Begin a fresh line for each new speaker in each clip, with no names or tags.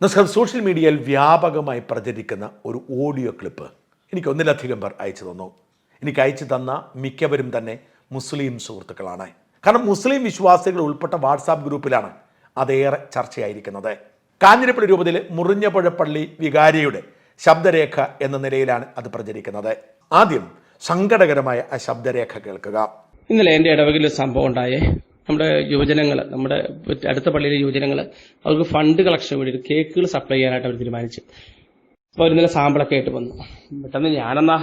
നമസ്കാരം. സോഷ്യൽ മീഡിയയിൽ വ്യാപകമായി പ്രചരിക്കുന്ന ഒരു ഓഡിയോ ക്ലിപ്പ് എനിക്ക് ഒന്നിലധികം പേർ അയച്ചു തന്നു. എനിക്ക് അയച്ചു തന്ന മിക്കവരും തന്നെ മുസ്ലിം സുഹൃത്തുക്കളാണ്. കാരണം മുസ്ലിം വിശ്വാസികൾ ഉൾപ്പെട്ട വാട്സാപ്പ് ഗ്രൂപ്പിലാണ് അതേറെ ചർച്ചയായിരിക്കുന്നത്. കാഞ്ഞിരപ്പള്ളി രൂപതയിലെ മുറിഞ്ഞപ്പുഴ പള്ളി വികാരിയുടെ ശബ്ദരേഖ എന്ന നിലയിലാണ് അത് പ്രചരിക്കുന്നത്. ആദ്യം സങ്കടകരമായ ആ ശബ്ദരേഖ കേൾക്കുക.
ഇന്നലെ എന്റെ ഇടവകയിൽ ഒരു സംഭവം ഉണ്ടായേ. നമ്മുടെ യുവജനങ്ങൾ നമ്മുടെ അടുത്ത പള്ളിയിലെ യുവജനങ്ങൾ അവർക്ക് ഫണ്ട് കളക്ഷൻ വേണ്ടി കേക്കുകൾ സപ്ലൈ ചെയ്യാനായിട്ട് അവർ തീരുമാനിച്ചു. അപ്പോൾ അവർ ഇന്നലെ സാമ്പിളൊക്കെ ആയിട്ട് വന്നു. പെട്ടെന്ന് ഞാനെന്നാ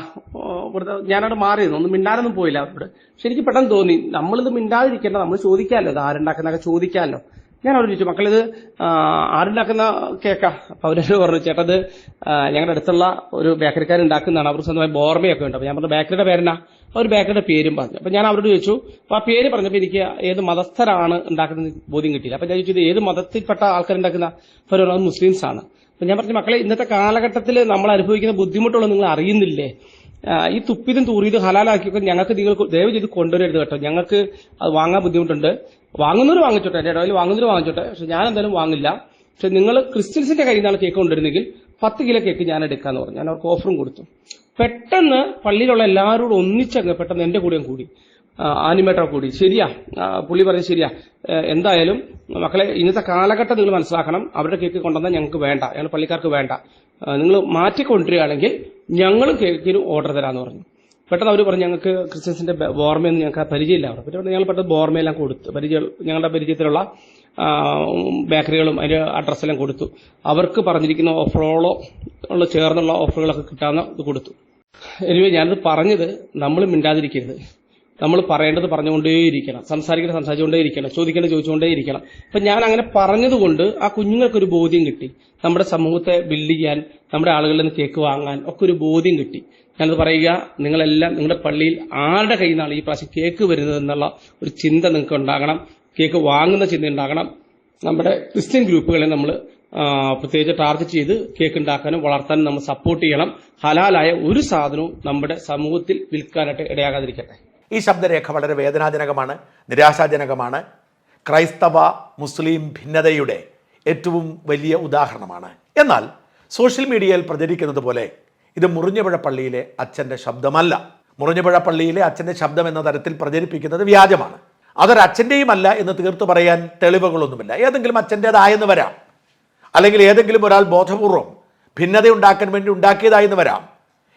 ഇവിടുത്തെ ഞാനവിടെ മാറിയിരുന്നു. ഒന്നും മിണ്ടാനൊന്നും പോയില്ല അവിടെ. പക്ഷെ എനിക്ക് പെട്ടെന്ന് തോന്നി നമ്മളിത് മിണ്ടാതിരിക്കേണ്ട നമ്മൾ ചോദിക്കാമല്ലോ ഇത് ആരുണ്ടാക്കുന്നൊക്കെ ചോദിക്കാമല്ലോ ഞാൻ അവരോട് ചോദിച്ചു മക്കളിത് ആരുണ്ടാക്കുന്ന കേക്കാ? അവരോട് പറഞ്ഞു ചേട്ടത് ഞങ്ങളുടെ അടുത്തുള്ള ഒരു ബേക്കറിക്കാർ ഉണ്ടാക്കുന്നതാണ് അവർ സ്വന്തമായി ബോർമയൊക്കെ ഉണ്ട്. അപ്പൊ ഞാൻ പറഞ്ഞു ബേക്കറിയുടെ പേരെന്നാ? അവർ ബേക്കറിയുടെ പേരും പറഞ്ഞു. അപ്പൊ ഞാൻ അവരോട് ചോദിച്ചു അപ്പൊ ആ പേര് പറഞ്ഞപ്പോൾ എനിക്ക് ഏത് മതസ്ഥരാണ് ഉണ്ടാക്കുന്നത് ബോധ്യം കിട്ടിയില്ല. അപ്പൊ ഞാൻ ചോദിച്ചു ഇത് ഏത് മതത്തിൽപ്പെട്ട ആൾക്കാരുണ്ടാക്കുന്ന ഉണ്ടാക്കുന്ന അവർ മുസ്ലിംസ് ആണ് അപ്പൊ ഞാൻ പറഞ്ഞു മക്കളെ ഇന്നത്തെ കാലഘട്ടത്തിൽ നമ്മൾ അനുഭവിക്കുന്ന ബുദ്ധിമുട്ടുകൾ നിങ്ങൾ അറിയുന്നില്ലേ? ഈ തുപ്പിതും തൂറിയതും ഹലാലാക്കിയൊക്കെ ഞങ്ങൾക്ക് നിങ്ങൾ ദയവ് ചെയ്ത് കൊണ്ടുവരരുത് കേട്ടോ. ഞങ്ങൾക്ക് അത് വാങ്ങാൻ ബുദ്ധിമുട്ടുണ്ട്. വാങ്ങുന്നവർ വാങ്ങിച്ചോട്ടെ എന്റെ ഇടയിൽ വാങ്ങുന്നവർ വാങ്ങിച്ചോട്ടെ പക്ഷെ ഞാൻ എന്തായാലും വാങ്ങില്ല. പക്ഷെ നിങ്ങൾ ക്രിസ്ത്യൻസിന്റെ കയ്യിൽ നിന്നാണ് കേക്ക് കൊണ്ടിരുന്നെങ്കിൽ പത്ത് കിലോ കേക്ക് ഞാൻ എടുക്കാന്ന് പറഞ്ഞു. ഞാൻ അവർക്ക് ഓഫറും കൊടുത്തു. പെട്ടെന്ന് പള്ളിയിലുള്ള എല്ലാവരോടും ഒന്നിച്ചങ്ങ് പെട്ടെന്ന് എന്റെ കൂടെയും കൂടി. ആനിമേറ്റർ കൂടി. ശരിയാ. പുള്ളി പറഞ്ഞു ശരിയാ. എന്തായാലും മക്കളെ ഇന്നത്തെ കാലഘട്ടം നിങ്ങൾ മനസ്സിലാക്കണം. അവരുടെ കേക്ക് കൊണ്ടുവന്നാൽ ഞങ്ങൾക്ക് വേണ്ട. ഞങ്ങൾ പള്ളിക്കാർക്ക് വേണ്ട. നിങ്ങൾ മാറ്റിക്കൊണ്ടിരിക്കുകയാണെങ്കിൽ ഞങ്ങളും കേക്കിന് ഓർഡർ തരാമെന്ന് പറഞ്ഞു. പെട്ടെന്ന് അവർ പറഞ്ഞു ഞങ്ങൾക്ക് ക്രിസ്ത്യൻസിന്റെ ബോർമയൊന്നും ഞങ്ങൾക്ക് പരിചയമില്ല അവിടെ. പിന്നെ ഞങ്ങൾ പെട്ടെന്ന് ബോർമയെല്ലാം കൊടുത്തു. പരിചയം ഞങ്ങളുടെ പരിചയത്തിലുള്ള ബേക്കറികളും അതിന്റെ അഡ്രസ്സെല്ലാം കൊടുത്തു. അവർക്ക് പറഞ്ഞിരിക്കുന്ന ഓഫറുകളോ ഉള്ള ചേർന്നുള്ള ഓഫറുകളൊക്കെ കിട്ടാവുന്ന ഇത് കൊടുത്തു. എനിവേ ഞാനത് പറഞ്ഞത് നമ്മൾ മിണ്ടാതിരിക്കരുത്. നമ്മൾ പറയേണ്ടത് പറഞ്ഞുകൊണ്ടേയിരിക്കണം. സംസാരിക്കേണ്ടത് സംസാരിച്ചുകൊണ്ടേയിരിക്കണം. ചോദിക്കേണ്ടത് ചോദിച്ചുകൊണ്ടേയിരിക്കണം. അപ്പൊ ഞാൻ അങ്ങനെ പറഞ്ഞതുകൊണ്ട് ആ കുഞ്ഞുങ്ങൾക്കൊരു ബോധ്യം കിട്ടി. നമ്മുടെ സമൂഹത്തെ ബിൽഡ് ചെയ്യാൻ നമ്മുടെ ആളുകളിൽ നിന്ന് കേക്ക് വാങ്ങാൻ ഒക്കെ ഒരു ബോധ്യം കിട്ടി. ഞാനത് പറയുക നിങ്ങളെല്ലാം നിങ്ങളുടെ പള്ളിയിൽ ആരുടെ കയ്യിൽ നിന്നാണ് ഈ പ്രാവശ്യം കേക്ക് വരുന്നത് എന്നുള്ള ഒരു ചിന്ത നിങ്ങൾക്ക് ഉണ്ടാകണം. കേക്ക് വാങ്ങുന്ന ചിന്ത ഉണ്ടാകണം. നമ്മുടെ ക്രിസ്ത്യൻ ഗ്രൂപ്പുകളെ നമ്മൾ പ്രത്യേകിച്ച് ടാർഗറ്റ് ചെയ്ത് കേക്ക് ഉണ്ടാക്കാനും വളർത്താനും നമ്മൾ സപ്പോർട്ട് ചെയ്യണം. ഹലാലായ ഒരു സാധനവും നമ്മുടെ സമൂഹത്തിൽ വിൽക്കാനായിട്ട് ഇടയാകാതിരിക്കട്ടെ.
ഈ ശബ്ദരേഖ വളരെ വേദനാജനകമാണ് നിരാശാജനകമാണ്. ക്രൈസ്തവ മുസ്ലിം ഭിന്നതയുടെ ഏറ്റവും വലിയ ഉദാഹരണമാണ്. എന്നാൽ സോഷ്യൽ മീഡിയയിൽ പ്രചരിക്കുന്നത് പോലെ ഇത് മുറിഞ്ഞപുഴ പള്ളിയിലെ അച്ഛന്റെ ശബ്ദമല്ല. മുറിഞ്ഞപുഴ പള്ളിയിലെ അച്ഛന്റെ ശബ്ദം എന്ന തരത്തിൽ പ്രചരിപ്പിക്കുന്നത് വ്യാജമാണ്. അതൊരച്ഛന്റെയും അല്ല എന്ന് തീർത്തു പറയാൻ തെളിവുകളൊന്നുമില്ല. ഏതെങ്കിലും അച്ഛന്റേതായെന്ന് വരാം. അല്ലെങ്കിൽ ഏതെങ്കിലും ഒരാൾ ബോധപൂർവം ഭിന്നതയുണ്ടാക്കാൻ വേണ്ടി ഉണ്ടാക്കിയതായെന്ന് വരാം.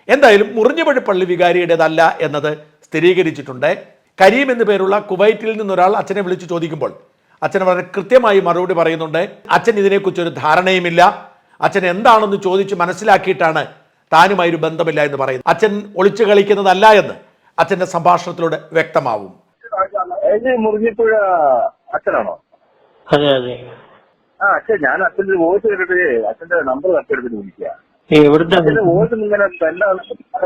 എന്തായാലും മുറിഞ്ഞപുഴ പള്ളി വികാരിയുടേതല്ല എന്നത് സ്ഥിരീകരിച്ചിട്ടുണ്ട്. കരീം എന്നു പേരുള്ള കുവൈറ്റിൽ നിന്നൊരാൾ അച്ഛനെ വിളിച്ചു ചോദിക്കുമ്പോൾ അച്ഛൻ വളരെ കൃത്യമായി മറുപടി പറയുന്നുണ്ട് അച്ഛൻ ഇതിനെക്കുറിച്ച് ഒരു ധാരണയുമില്ല. അച്ഛൻ എന്താണെന്ന് ചോദിച്ച് മനസ്സിലാക്കിയിട്ടാണ് താനുമായി ഒരു ബന്ധമില്ല എന്ന് പറയുന്നത്. അച്ഛൻ ഒളിച്ചു കളിക്കുന്നതല്ല എന്ന് അച്ഛന്റെ സംഭാഷണത്തിലൂടെ വ്യക്തമാവും.
മുറിഞ്ഞിപ്പുഴ അച്ഛനാണോ?
അതെ അതെ.
ആ അച്ഛൻ ഞാൻ അച്ഛന്റെ വോയിസ് കേട്ടിട്ട് അച്ഛന്റെ നമ്പർ തട്ടിയെടുത്തിട്ട് വിളിക്കുക
എവിടുത്തെ
അച്ഛന്റെ വോയിസ് ഇങ്ങനെ എന്താണ്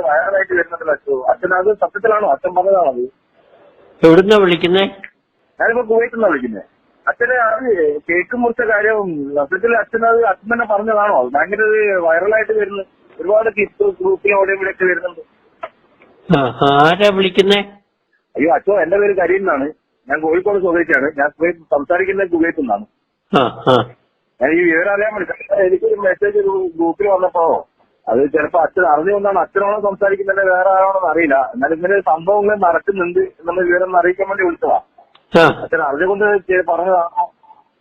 വയറായിട്ട് വരുന്നുണ്ടല്ലോ അച്ഛൻ അച്ഛൻ അത് സത്യത്തിലാണോ? അച്ഛൻ പറഞ്ഞതാണോ അത്
എവിടുന്നാ വിളിക്കുന്നേ?
ഞാനിപ്പോ കുവൈറ്റ് നിന്നാ വിളിക്കുന്നത് അച്ഛനെ അത് കേക്ക് മുറിച്ച കാര്യം സത്യത്തിൽ അച്ഛൻ അത് അച്ഛൻ തന്നെ പറഞ്ഞതാണോ? അത് ഭയങ്കര ഒരു വൈറലായിട്ട് വരുന്നു. ഒരുപാട് കിസ് ഗ്രൂപ്പിലും അവിടെ ഇവിടെ ഒക്കെ വരുന്നുണ്ട്.
ആ ആരാ വിളിക്കുന്നേ?
അയ്യോ അച്ഛോ എന്റെ പേര് കരീം എന്നാണ്. ഞാൻ കോഴിക്കോട് സ്വദേശിയാണ്. ഞാൻ സംസാരിക്കുന്നത് കുവൈത്തിൽ നിന്നാണ്
ആ ആ.
ഞാൻ ഈ വിവരം അറിയാൻ വേണ്ടി. കാരണം എനിക്കൊരു മെസ്സേജ് ഒരു ഗ്രൂപ്പിൽ വന്നപ്പോ അത് ചിലപ്പോ അച്ഛൻ അറിഞ്ഞുകൊണ്ടാണ് അച്ഛനാണോ സംസാരിക്കുന്നത് വേറെ ആരാണോ അറിയില്ല. എന്നാലും ഇങ്ങനെ സംഭവങ്ങൾ നടക്കുന്നുണ്ട് എന്നുള്ള വിവരം അറിയിക്കാൻ വേണ്ടി വിളിച്ചതാ. അച്ഛൻ അറിഞ്ഞുകൊണ്ട് പറഞ്ഞതാണോ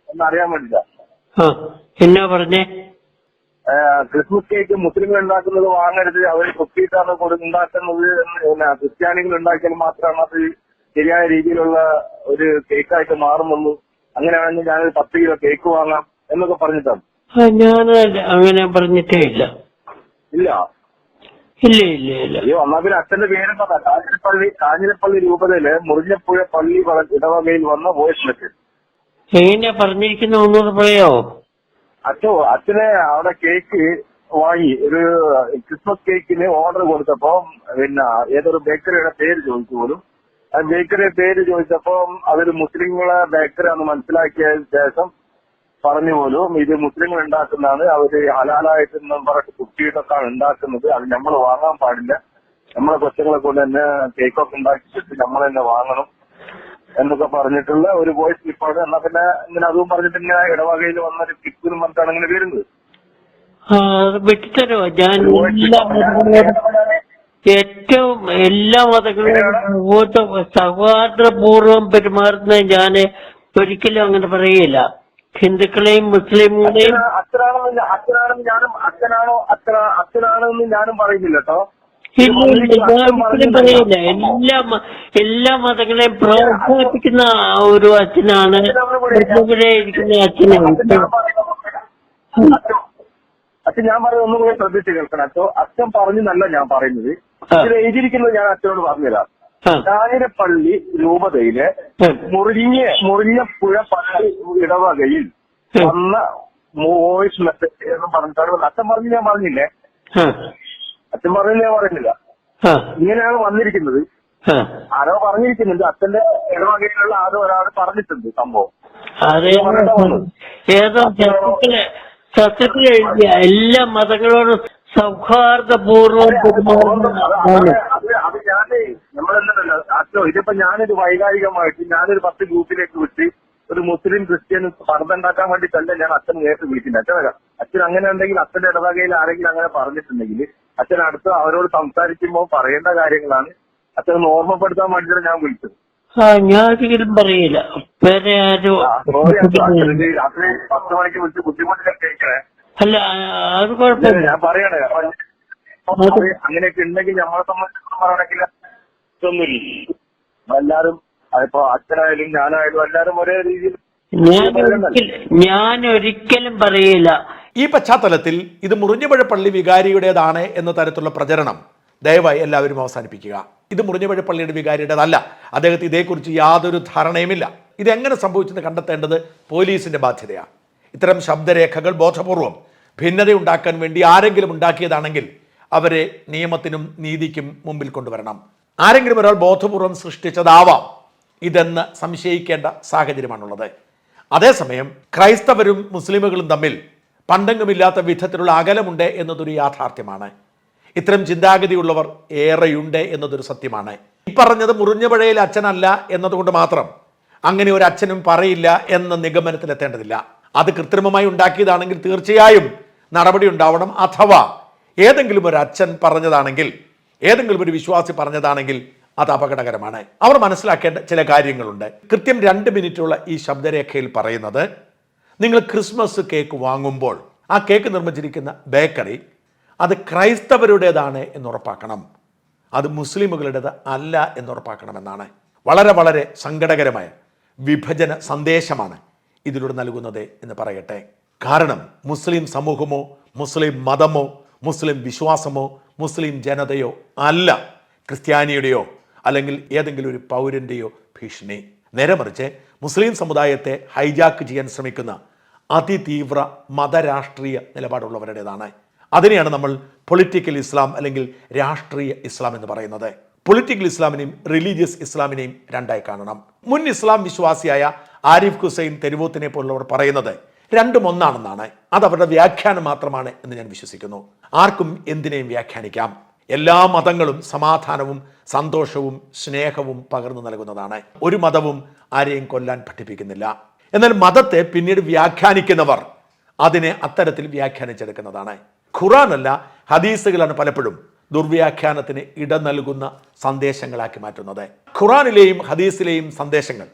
എന്ന് അറിയാൻ വേണ്ടിട്ടാ
എന്നാ പറഞ്ഞേ?
ക്രിസ്മസ് കേക്ക് മുസ്ലിങ്ങൾ ഉണ്ടാക്കുന്നത് വാങ്ങരുത് അവർ കൊത്തിയിട്ടാണ് ഉണ്ടാക്കുന്നത് പിന്നെ ക്രിസ്ത്യാനികൾ ഉണ്ടാക്കിയാൽ മാത്രമാണ് അത് ശരിയായ രീതിയിലുള്ള ഒരു കേക്കായിട്ട് മാറുന്നുള്ളൂ. അങ്ങനെയാണെങ്കിൽ ഞാനൊരു പത്ത് കിലോ കേക്ക് വാങ്ങാം. എന്നൊക്കെ പറഞ്ഞിട്ടാണ്
ഞാൻ അങ്ങനെ പറഞ്ഞിട്ടേ ഇല്ല.
ഇല്ല?
ഇല്ല ഇല്ല ഇല്ല.
അയ്യോ എന്നാ പിന്നെ അച്ഛന്റെ പേരെന്താ? കാഞ്ഞിരപ്പള്ളി കാഞ്ഞിരപ്പള്ളി രൂപതയിൽ മുറിഞ്ഞപ്പുഴ പള്ളി ഇടവകയിൽ വന്ന വോയിസ് മെസ്സേജ്.
എങ്ങനെയാ പറഞ്ഞിരിക്കുന്ന ഒന്നുകൂടെ പറയാവോ?
അച്ഛോ അച്ഛനെ അവിടെ കേക്ക് വാങ്ങി ഒരു ക്രിസ്മസ് കേക്കിന് ഓർഡർ കൊടുത്തപ്പോ പിന്നെ ഏതൊരു ബേക്കറിയുടെ പേര് ചോദിച്ചു പോലും. ആ ബേക്കറിയുടെ പേര് ചോദിച്ചപ്പോ അതൊരു മുസ്ലിങ്ങളെ ബേക്കറിയാണെന്ന് മനസ്സിലാക്കിയ ശേഷം പറഞ്ഞു പോലും ഇത് മുസ്ലിങ്ങൾ ഉണ്ടാക്കുന്നതാണ് അവർ ഹലാലായിട്ട് പറഞ്ഞിട്ട് കുട്ടിയിട്ടൊക്കെയാണ് ഉണ്ടാക്കുന്നത്. അത് നമ്മൾ വാങ്ങാൻ പാടില്ല. നമ്മളെ കൊച്ചുങ്ങളെ കൊണ്ട് തന്നെ കേക്കൊക്കെ ഉണ്ടാക്കിച്ചിട്ട് നമ്മൾ തന്നെ വാങ്ങണം എന്നൊക്കെ പറഞ്ഞിട്ടുള്ള ഒരു വോയിസ് ക്ലിപ്പാണ് എന്നാ പിന്നെ ഇങ്ങനെ അതും പറഞ്ഞിട്ട് ഇങ്ങനെ ഇടവകയിൽ വന്ന ഒരു ക്ലിപ്പ് എന്ന് പറഞ്ഞിട്ടാണ് ഇങ്ങനെ വരുന്നത്.
വെട്ടിത്തരോ? ഞാൻ ഏറ്റവും എല്ലാ മതങ്ങളും സൗഹാർദ്ദപൂർവം പെരുമാറുന്നത് ഞാൻ ഒരിക്കലും അങ്ങനെ പറയില്ല ഹിന്ദുക്കളെയും മുസ്ലിമുകളെയും
അച്ഛന- അച്ഛനാണെന്ന് അച്ഛനാണെന്ന് ഞാനും അച്ഛനാണോ അച്ഛന അച്ഛനാണെന്ന് ഞാനും പറയുന്നില്ല കേട്ടോ.
പറയില്ല? എല്ലാ എല്ലാ മതങ്ങളെയും പ്രോത്സാഹിപ്പിക്കുന്ന ഒരു അച്ഛനാണ് ഇവിടെ ഇരിക്കുന്ന അച്ഛനാണ്
അച്ഛൻ ഞാൻ പറയുന്നത് ഒന്നും കൂടെ ശ്രദ്ധിച്ച് കേൾക്കണം അച്ഛോ അച്ഛൻ പറഞ്ഞെന്നല്ല ഞാൻ പറയുന്നത്. ഇതിൽ എഴുതിയിരിക്കുന്നത് ഞാൻ അച്ഛനോട് പറഞ്ഞുതരാം.
ചായരപ്പള്ളി
കാഞ്ഞിരപ്പള്ളി രൂപതയിലെ
ഉം.
മുറിഞ്ഞ പുഴ പള്ളി ഇടവകയിൽ വന്ന വോയിസ് മെസ്സേജ് എന്ന് പറഞ്ഞിട്ടാണ്. അച്ഛൻ പറഞ്ഞു ഞാൻ പറഞ്ഞില്ലേ? അച്ഛൻ പറഞ്ഞില്ല ഞാൻ പറയുന്നില്ല
ആ
ഇങ്ങനെയാണ് വന്നിരിക്കുന്നത്. ആരോ പറഞ്ഞിരിക്കുന്നുണ്ട്. അച്ഛന്റെ ഇടവകയിലുള്ള ആരോ ഒരാൾ പറഞ്ഞിട്ടുണ്ട് സംഭവം.
ഏതോ സത്യത്തിൽ എഴുതിയ എല്ലാ മതങ്ങളോടും
സൗഹാർദ്ദപൂർവം നമ്മളെന്തല്ലോ അച്ഛോ ഇതിപ്പോ ഞാനൊരു വൈകാരികമായിട്ട് ഞാനൊരു പത്ത് ഗ്രൂപ്പിലേക്ക് വിട്ട് ഒരു മുസ്ലിം ക്രിസ്ത്യൻ പർദ്ദ വേണ്ടി തന്നെ ഞാൻ അച്ഛൻ നേരിട്ട് വിളിക്കുന്നത്. അച്ഛൻ അച്ഛൻ അങ്ങനെ ഉണ്ടെങ്കിൽ അച്ഛന്റെ ഇടവകയിൽ ആരെങ്കിലും അങ്ങനെ പറഞ്ഞിട്ടുണ്ടെങ്കിൽ അച്ഛൻ അടുത്ത് അവരോട് സംസാരിക്കുമ്പോൾ പറയേണ്ട കാര്യങ്ങളാണ്. അച്ഛൻ ഓർമ്മപ്പെടുത്താൻ വേണ്ടിയിട്ടാണ് ഞാൻ വിളിച്ചത്.
ഞാനൊരിക്കലും പറയില്ല. വേറെ ആരും.
അച്ഛന് രാത്രി പത്ത് മണിക്ക് വിളിച്ച് ബുദ്ധിമുട്ടിലൊക്കെ കേൾക്കണേ.
അല്ല അത് കുഴപ്പമില്ല.
ഞാൻ പറയണേ. അങ്ങനെയൊക്കെ ഉണ്ടെങ്കിൽ നമ്മളെ സംബന്ധിച്ചിടത്തോളം പറയണമെങ്കിൽ ഇതൊന്നുമില്ല എല്ലാരും അതിപ്പോ അച്ഛനായാലും ഞാനായാലും എല്ലാരും ഒരേ രീതിയിൽ
ഞാൻ ഒരിക്കലും പറയില്ല.
ഈ പശ്ചാത്തലത്തിൽ ഇത് മുറിഞ്ഞപഴ പള്ളി വികാരിയുടേതാണ് എന്ന തരത്തിലുള്ള പ്രചരണം ദയവായി എല്ലാവരും അവസാനിപ്പിക്കുക. ഇത് മുറിഞ്ഞപഴ പള്ളിയുടെ വികാരിയുടേതല്ല. അദ്ദേഹത്തിന് ഇതേക്കുറിച്ച് യാതൊരു ധാരണയുമില്ല. ഇതെങ്ങനെ സംഭവിച്ചെന്ന് കണ്ടെത്തേണ്ടത് പോലീസിന്റെ ബാധ്യതയാണ്. ഇത്തരം ശബ്ദരേഖകൾ ബോധപൂർവം ഭിന്നതയുണ്ടാക്കാൻ വേണ്ടി ആരെങ്കിലും ഉണ്ടാക്കിയതാണെങ്കിൽ അവരെ നിയമത്തിനും നീതിക്കും മുമ്പിൽ കൊണ്ടുവരണം. ആരെങ്കിലും ഒരാൾ ബോധപൂർവം സൃഷ്ടിച്ചതാവാം. ഇതെന്ന് സംശയിക്കേണ്ട സാഹചര്യമാണുള്ളത്. അതേസമയം ക്രൈസ്തവരും മുസ്ലിമുകളും തമ്മിൽ പണ്ടെങ്കുമില്ലാത്ത വിധത്തിലുള്ള അകലമുണ്ട് എന്നതൊരു യാഥാർത്ഥ്യമാണ്. ഇത്തരം ചിന്താഗതിയുള്ളവർ ഏറെയുണ്ട് എന്നതൊരു സത്യമാണ്. ഈ പറഞ്ഞത് മുറിഞ്ഞപുഴയിൽ അച്ഛനല്ല എന്നതുകൊണ്ട് മാത്രം അങ്ങനെ ഒരു അച്ഛനും പറയില്ല എന്ന നിഗമനത്തിലെത്തേണ്ടതില്ല അത് കൃത്രിമമായി ഉണ്ടാക്കിയതാണെങ്കിൽ തീർച്ചയായും നടപടി ഉണ്ടാവണം. അഥവാ ഏതെങ്കിലും ഒരു അച്ഛൻ പറഞ്ഞതാണെങ്കിൽ ഏതെങ്കിലും ഒരു വിശ്വാസി പറഞ്ഞതാണെങ്കിൽ അത് അപകടകരമാണ്. അവർ മനസ്സിലാക്കേണ്ട ചില കാര്യങ്ങളുണ്ട്. കൃത്യം രണ്ട് മിനിറ്റുള്ള ഈ ശബ്ദരേഖയിൽ പറയുന്നത് നിങ്ങൾ ക്രിസ്മസ് കേക്ക് വാങ്ങുമ്പോൾ ആ കേക്ക് നിർമ്മിച്ചിരിക്കുന്ന ബേക്കറി അത് ക്രൈസ്തവരുടേതാണ് എന്ന് ഉറപ്പാക്കണം. അത് മുസ്ലിമുകളുടേത് അല്ല എന്നുറപ്പാക്കണമെന്നാണ് വളരെ വളരെ സങ്കടകരമായ വിഭജന സന്ദേശമാണ് ഇതിലൂടെ നൽകുന്നത് എന്ന് പറയട്ടെ. കാരണം മുസ്ലിം സമൂഹമോ മുസ്ലിം മതമോ മുസ്ലിം വിശ്വാസമോ മുസ്ലിം ജനതയോ അല്ല ക്രിസ്ത്യാനിയുടെയോ അല്ലെങ്കിൽ ഏതെങ്കിലും ഒരു പൗരന്റെയോ ഭീഷണി. നേരെ മറിച്ച് മുസ്ലിം സമുദായത്തെ ഹൈജാക്ക് ചെയ്യാൻ ശ്രമിക്കുന്ന അതിതീവ്ര മതരാഷ്ട്രീയ നിലപാടുള്ളവരുടേതാണ്. അതിനെയാണ് നമ്മൾ പൊളിറ്റിക്കൽ ഇസ്ലാം അല്ലെങ്കിൽ രാഷ്ട്രീയ ഇസ്ലാം എന്ന് പറയുന്നത്. പൊളിറ്റിക്കൽ ഇസ്ലാമിനെയും റിലീജിയസ് ഇസ്ലാമിനെയും രണ്ടായി കാണണം. മുൻ ഇസ്ലാം വിശ്വാസിയായ ആരിഫ് ഹുസൈൻ തെരുവൂത്തിനെ പോലുള്ളവർ പറയുന്നത് രണ്ടും ഒന്നാണെന്നാണ്. അത് അവരുടെ വ്യാഖ്യാനം മാത്രമാണ് എന്ന് ഞാൻ വിശ്വസിക്കുന്നു. ആർക്കും എന്തിനേയും വ്യാഖ്യാനിക്കാം. എല്ലാ മതങ്ങളും സമാധാനവും സന്തോഷവും സ്നേഹവും പകർന്നു നൽകുന്നതാണ്. ഒരു മതവും ആരെയും കൊല്ലാൻ പഠിപ്പിക്കുന്നില്ല. എന്നാൽ മതത്തെ പിന്നീട് വ്യാഖ്യാനിക്കുന്നവർ അതിനെ അത്തരത്തിൽ വ്യാഖ്യാനിച്ചെടുക്കുന്നതാണ്. ഖുറാനല്ല ഹദീസുകളാണ് പലപ്പോഴും ദുർവ്യാഖ്യാനത്തിന് ഇട നൽകുന്ന സന്ദേശങ്ങളാക്കി മാറ്റുന്നത്. ഖുറാനിലെയും ഹദീസിലെയും സന്ദേശങ്ങൾ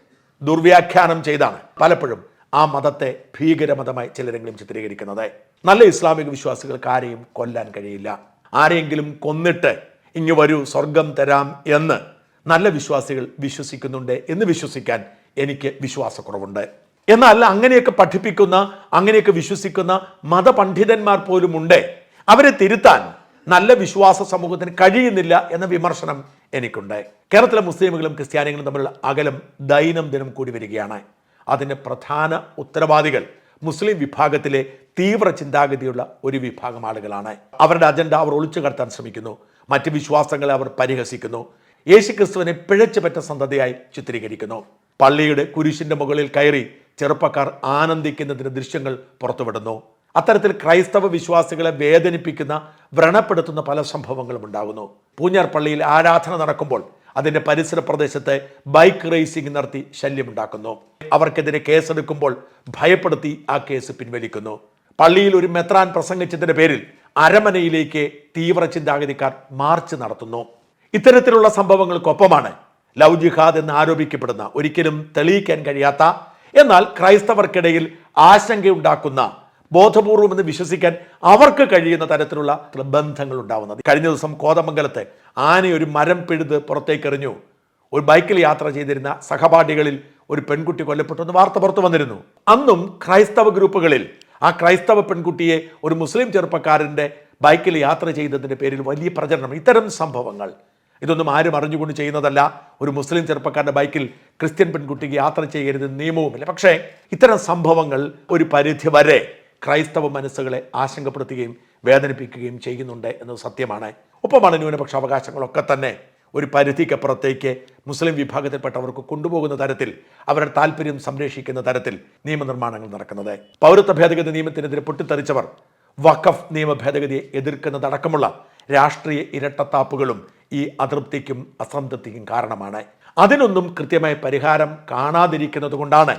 ദുർവ്യാഖ്യാനം ചെയ്താണ് പലപ്പോഴും ആ മതത്തെ ഭീകരമതമായി ചിലരെങ്കിലും ചിത്രീകരിക്കുന്നത്. നല്ല ഇസ്ലാമിക വിശ്വാസികൾക്ക് ആരെയും കൊല്ലാൻ കഴിയില്ല. ആരെയെങ്കിലും കൊന്നിട്ട് ഇങ്ങു വരൂ സ്വർഗം തരാം എന്ന് നല്ല വിശ്വാസികൾ വിശ്വസിക്കുന്നുണ്ട് എന്ന് വിശ്വസിക്കാൻ എനിക്ക് വിശ്വാസക്കുറവുണ്ട്. എന്നാൽ അങ്ങനെയൊക്കെ പഠിപ്പിക്കുന്ന അങ്ങനെയൊക്കെ വിശ്വസിക്കുന്ന മതപണ്ഡിതന്മാർ പോലും ഉണ്ട് അവരെ തിരുത്താൻ നല്ല വിശ്വാസ സമൂഹത്തിന് കഴിയുന്നില്ല എന്ന വിമർശനം എനിക്കുണ്ട്. കേരളത്തിലെ മുസ്ലിമുകളും ക്രിസ്ത്യാനികളും തമ്മിലുള്ള അകലം ദൈനംദിനം കൂടി വരികയാണ്. അതിന്റെ പ്രധാന ഉത്തരവാദികൾ മുസ്ലിം വിഭാഗത്തിലെ തീവ്ര ചിന്താഗതിയുള്ള ഒരു വിഭാഗം ആളുകളാണ്. അവരുടെ അജണ്ട അവർ ഒളിച്ചു കടത്താൻ ശ്രമിക്കുന്നു. മറ്റ് വിശ്വാസങ്ങളെ അവർ പരിഹസിക്കുന്നു. യേശുക്രിസ്തുവിനെ പിഴച്ചു പറ്റ സന്തതിയായി ചിത്രീകരിക്കുന്നു. പള്ളിയുടെ കുരിശിന്റെ മുകളിൽ കയറി ചെറുപ്പക്കാർ ആനന്ദിക്കുന്നതിന് ദൃശ്യങ്ങൾ പുറത്തുവിടുന്നു. അത്തരത്തിൽ ക്രൈസ്തവ വിശ്വാസികളെ വേദനിപ്പിക്കുന്ന വ്രണപ്പെടുത്തുന്ന പല സംഭവങ്ങളും ഉണ്ടാകുന്നു. പൂഞ്ഞാർ പള്ളിയിൽ ആരാധന നടക്കുമ്പോൾ അതിന്റെ പരിസര പ്രദേശത്ത് ബൈക്ക് റേസിംഗ് നടത്തി ശല്യമുണ്ടാക്കുന്നു. അവർക്കെതിരെ കേസെടുക്കുമ്പോൾ ഭയപ്പെടുത്തി ആ കേസ് പിൻവലിക്കുന്നു. പള്ളിയിൽ ഒരു മെത്രാൻ പ്രസംഗിച്ചതിന്റെ പേരിൽ അരമനയിലേക്ക് തീവ്ര ചിന്താഗതിക്കാർ മാർച്ച് നടത്തുന്നു. ഇത്തരത്തിലുള്ള സംഭവങ്ങൾക്കൊപ്പമാണ് ലവ് ജിഹാദ് എന്ന് ആരോപിക്കപ്പെടുന്ന ഒരിക്കലും തെളിയിക്കാൻ കഴിയാത്ത എന്നാൽ ക്രൈസ്തവർക്കിടയിൽ ആശങ്കയുണ്ടാക്കുന്ന ബോധപൂർവം എന്ന് വിശ്വസിക്കാൻ അവർക്ക് കഴിയുന്ന തരത്തിലുള്ള ബന്ധങ്ങൾ ഉണ്ടാവുന്നത്. കഴിഞ്ഞ ദിവസം കോതമംഗലത്തെ ആന ഒരു മരം പിഴുത് പുറത്തേക്കെറിഞ്ഞു. ഒരു ബൈക്കിൽ യാത്ര ചെയ്തിരുന്ന സഹപാഠികളിൽ ഒരു പെൺകുട്ടി കൊല്ലപ്പെട്ടു എന്ന് വാർത്ത പുറത്തു വന്നിരുന്നു. അന്നും ക്രൈസ്തവ ഗ്രൂപ്പുകളിൽ ആ ക്രൈസ്തവ പെൺകുട്ടിയെ ഒരു മുസ്ലിം ചെറുപ്പക്കാരന്റെ ബൈക്കിൽ യാത്ര ചെയ്തതിന്റെ പേരിൽ വലിയ പ്രചരണം. ഇത്തരം സംഭവങ്ങൾ. ഇതൊന്നും ആരും അറിഞ്ഞുകൊണ്ട് ചെയ്യുന്നതല്ല. ഒരു മുസ്ലിം ചെറുപ്പക്കാരന്റെ ബൈക്കിൽ ക്രിസ്ത്യൻ പെൺകുട്ടിക്ക് യാത്ര ചെയ്യരുത് നിയമവുമില്ല. പക്ഷേ ഇത്തരം സംഭവങ്ങൾ ഒരു പരിധി വരെ ക്രൈസ്തവ മനസ്സുകളെ ആശങ്കപ്പെടുത്തുകയും വേദനിപ്പിക്കുകയും ചെയ്യുന്നുണ്ട് എന്നത് സത്യമാണ്. ഒപ്പമാണ് ന്യൂനപക്ഷ അവകാശങ്ങളൊക്കെ തന്നെ ഒരു പരിധിക്കപ്പുറത്തേക്ക് മുസ്ലിം വിഭാഗത്തിൽപ്പെട്ടവർക്ക് കൊണ്ടുപോകുന്ന തരത്തിൽ അവരുടെ താല്പര്യം സംരക്ഷിക്കുന്ന തരത്തിൽ നിയമനിർമ്മാണങ്ങൾ നടക്കുന്നത്. പൗരത്വ ഭേദഗതി നിയമത്തിനെതിരെ പൊട്ടിത്തെറിച്ചവർ വഖഫ് നിയമ ഭേദഗതിയെ എതിർക്കുന്നതടക്കമുള്ള രാഷ്ട്രീയ ഇരട്ടത്താപ്പുകളും ഈ അതൃപ്തിക്കും അസംതൃപ്തിക്കും കാരണമാണ്. അതിനൊന്നും കൃത്യമായ പരിഹാരം കാണാതിരിക്കുന്നത് കൊണ്ടാണ്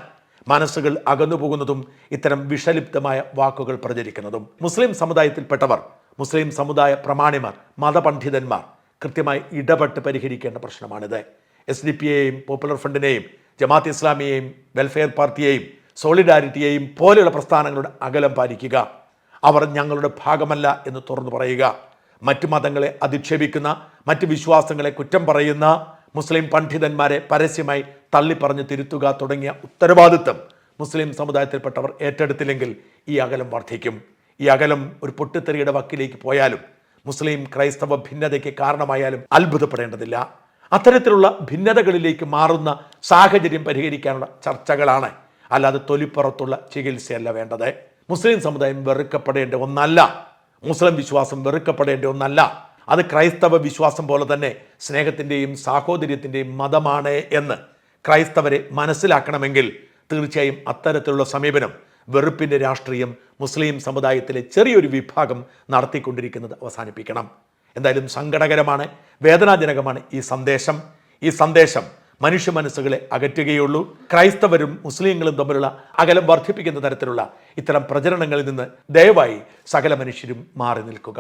മനസ്സുകൾ അകന്നുപോകുന്നതും ഇത്തരം വിഷലിപ്തമായ വാക്കുകൾ പ്രചരിക്കുന്നതും. മുസ്ലിം സമുദായത്തിൽപ്പെട്ടവർ മുസ്ലിം സമുദായ പ്രമാണിമാർ മതപണ്ഡിതന്മാർ കൃത്യമായി ഇടപെട്ട് പരിഹരിക്കേണ്ട പ്രശ്നമാണിത്. എസ് ഡി പി എയും പോപ്പുലർ ഫ്രണ്ടിനെയും ജമാഅത്ത് ഇസ്ലാമിയെയും വെൽഫെയർ പാർട്ടിയെയും സോളിഡാരിറ്റിയെയും പോലെയുള്ള പ്രസ്ഥാനങ്ങളുടെ അകലം പാലിക്കുക. അവർ ഞങ്ങളുടെ ഭാഗമല്ല എന്ന് തുറന്നു പറയുക. മറ്റു മതങ്ങളെ അധിക്ഷേപിക്കുന്ന മറ്റ് വിശ്വാസങ്ങളെ കുറ്റം പറയുന്ന മുസ്ലിം പണ്ഡിതന്മാരെ പരസ്യമായി തള്ളിപ്പറഞ്ഞ് തിരുത്തുക തുടങ്ങിയ ഉത്തരവാദിത്വം മുസ്ലിം സമുദായത്തിൽപ്പെട്ടവർ ഏറ്റെടുത്തില്ലെങ്കിൽ ഈ അകലം വർദ്ധിക്കും. ഈ അകലം ഒരു പൊട്ടിത്തെറിയുടെ വക്കിലേക്ക് പോയാലും മുസ്ലിം ക്രൈസ്തവ ഭിന്നതയ്ക്ക് കാരണമായാലും അത്ഭുതപ്പെടേണ്ടതില്ല. അത്തരത്തിലുള്ള ഭിന്നതകളിലേക്ക് മാറുന്ന സാഹചര്യം പരിഹരിക്കാനുള്ള ചർച്ചകളാണ് അല്ലാതെ തൊലിപ്പുറത്തുള്ള ചികിത്സയല്ല വേണ്ടത്. മുസ്ലിം സമുദായം വെറുക്കപ്പെടേണ്ട ഒന്നല്ല. മുസ്ലിം വിശ്വാസം വെറുക്കപ്പെടേണ്ട ഒന്നല്ല. അത് ക്രൈസ്തവ വിശ്വാസം പോലെ തന്നെ സ്നേഹത്തിന്റെയും സാഹോദര്യത്തിന്റെയും മതമാണ് എന്ന് ക്രൈസ്തവരെ മനസ്സിലാക്കണമെങ്കിൽ തീർച്ചയായും അത്തരത്തിലുള്ള സമീപനം വെറുപ്പിന്റെ രാഷ്ട്രീയം മുസ്ലിം സമുദായത്തിലെ ചെറിയൊരു വിഭാഗം നടത്തിക്കൊണ്ടിരിക്കുന്നത് അവസാനിപ്പിക്കണം. എന്തായാലും സങ്കടകരമാണ് വേദനാജനകമാണ് ഈ സന്ദേശം. ഈ സന്ദേശം മനുഷ്യ മനസ്സുകളെ അകറ്റുകയുള്ളൂ. ക്രൈസ്തവരും മുസ്ലിങ്ങളും തമ്മിലുള്ള അകലം വർദ്ധിപ്പിക്കുന്ന തരത്തിലുള്ള ഇത്തരം പ്രചരണങ്ങളിൽ നിന്ന് ദയവായി സകല മനുഷ്യരും മാറി നിൽക്കുക.